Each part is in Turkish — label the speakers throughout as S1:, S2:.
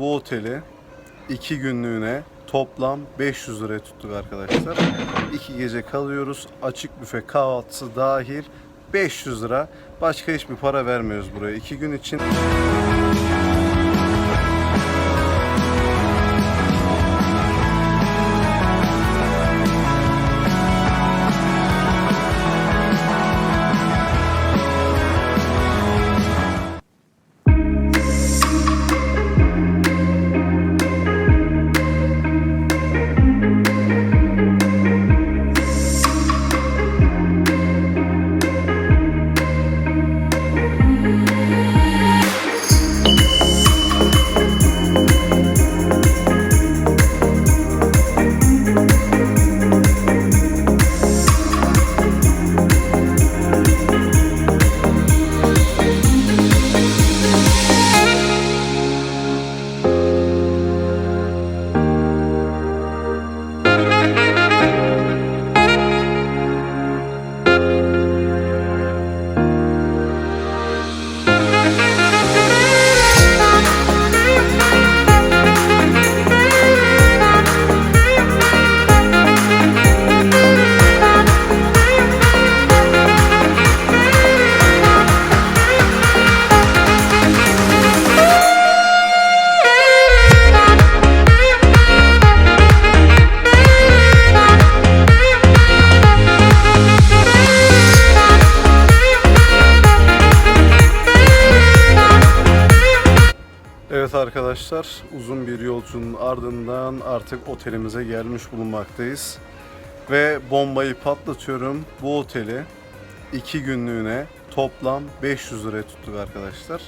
S1: bu oteli 2 günlüğüne toplam 500 liraya tuttuk arkadaşlar. 2 gece kalıyoruz. Açık büfe kahvaltısı dahil 500 lira. Başka hiçbir para vermiyoruz buraya 2 gün için. Evet arkadaşlar uzun bir yolculuğun ardından artık otelimize gelmiş bulunmaktayız. Ve bombayı patlatıyorum. Bu oteli 2 günlüğüne toplam 500 liraya tuttuk arkadaşlar.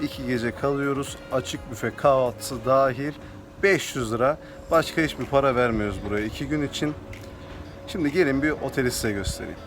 S1: 2 gece kalıyoruz. Açık büfe kahvaltısı dahil 500 lira. Başka hiçbir para vermiyoruz buraya 2 gün için. Şimdi gelin bir oteli size göstereyim.